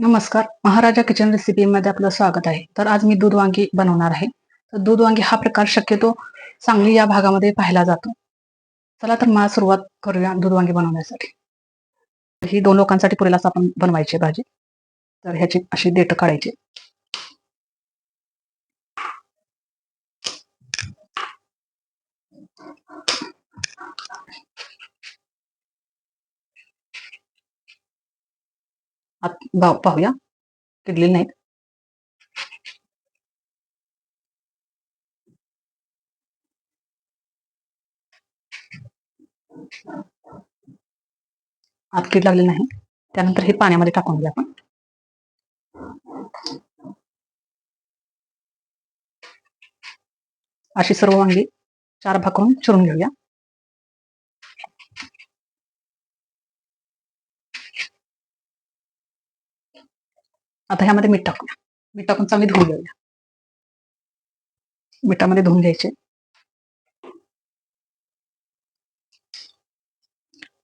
नमस्कार. महाराजा kitchen recipe मध्ये आपलं स्वागत आहे. तर आज मी दूध वांगी बनवणार आहे. तर दूध वांगी हा प्रकार शक्यतो सांगली या भागामध्ये पाहायला जातो. चला तर मला सुरुवात करूया दूध वांगी बनवण्यासाठी. ही दोन लोकांसाठी पुरेलाच आपण बनवायची भाजी. तर ह्याची अशी देठ काढायची आत भाव पाहूया किडलेले नाहीत आत कीड लागले नाही त्यानंतर हे पाण्यामध्ये टाकून घ्या आपण. अशी सर्व वांगी चार भाग करून चिरून घेऊया. आता ह्यामध्ये मीठ टाकूया. मीठ टाकून चांगली धुवून घेऊया. मिठामध्ये धुवून घ्यायचे.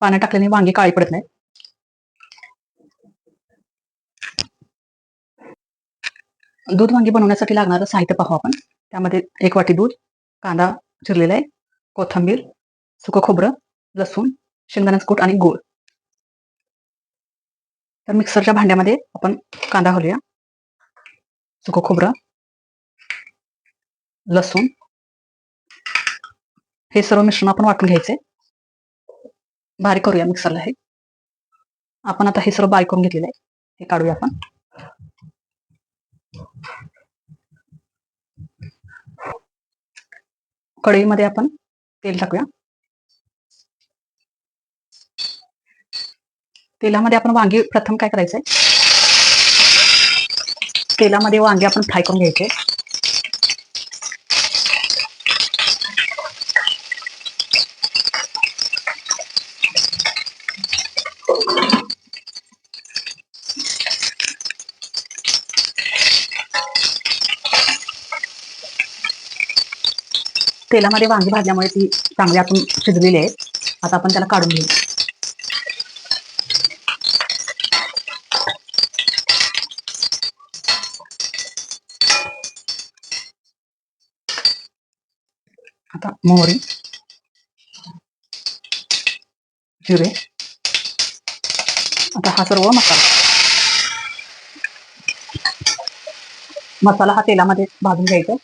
पाण्यात टाकल्याने वांगी काळी पडत नाही दूध वांगी बनवण्यासाठी लागणारं साहित्य पाहू आपण. त्यामध्ये एक वाटी दूध कांदा चिरलेला आहे कोथंबीर सुकं खोबरं लसूण शेंगदाण्याचं कूट आणि गूळ. तर मिक्सरच्या भांड्यामध्ये आपण कांदा घालूया. सुकं खोबरं लसूण. हे सर्व मिश्रण आपण वाटून घ्यायचे. बारीक करूया मिक्सरला हे. आपण आता हे सर्व बारीक करून घेतलेलं आहे. हे काढूया आपण. कढईमध्ये आपण तेल टाकूया. तेलामध्ये आपण वांगी प्रथम काय करायचंय? तेलामध्ये वांगे आपण फ्राय करून घ्यायचे. तेलामध्ये वांगी भाजल्यामुळे ती चांगली आपण शिजलेली आहे. आता आपण त्याला काढून घेऊ. आता मोहरी. जिरे. आता हा सर्व मसाला. मसाला हा तेलामध्ये भाजून घ्यायचा.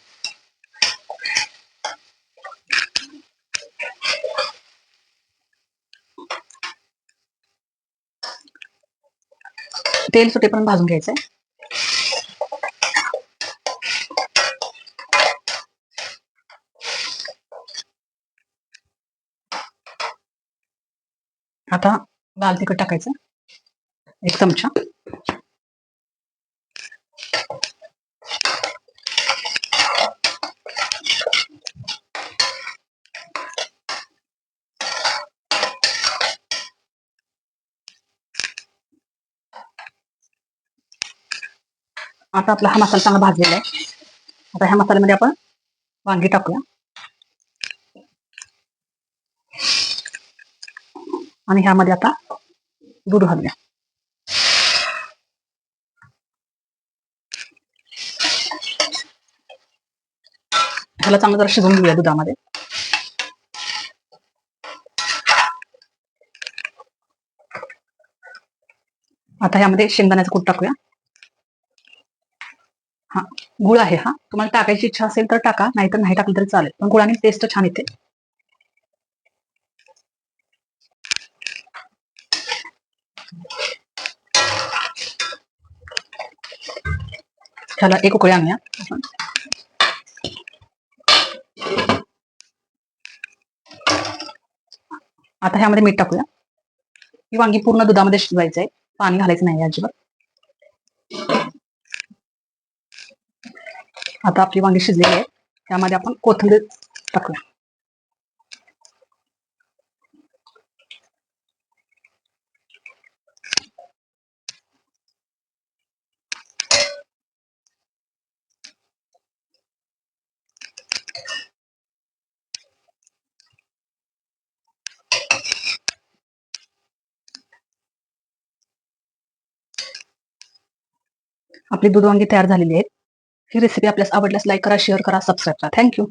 तेल सुटेपर्यंत भाजून घ्यायचंय. आता लाल तिखट टाकायचं. एक चमचा. आता आपला हा मसाला चांगला भाजलेला आहे. आता ह्या मसाल्यामध्ये आपण वांगी टाकूया. आणि ह्यामध्ये आता दूध घालूया ह्याला चांगलं जरा शिजवून घेऊया दुधामध्ये आता ह्यामध्ये शेंगदाण्याचं कूट टाकूया हा गुळ आहे हा तुम्हाला टाकायची इच्छा असेल तर टाका नाहीतर नाही टाकली तरी चालेल पण गुळाने टेस्ट छान येते ह्याला एक उकळी आणूया आता ह्यामध्ये मीठ टाकूया. ही वांगी पूर्ण दुधामध्ये शिजवायचं आहे पाणी घालायचं नाही अजिबात. आता आपली वांगी शिजलेली आहे. त्यामध्ये आपण कोथिंबीर टाकूया. आपली दूध वांगी तयार झालेली आहेत. ही रेसिपी आपल्यास आवडल्यास लाईक करा शेअर करा सबस्क्राईब करा. थँक्यू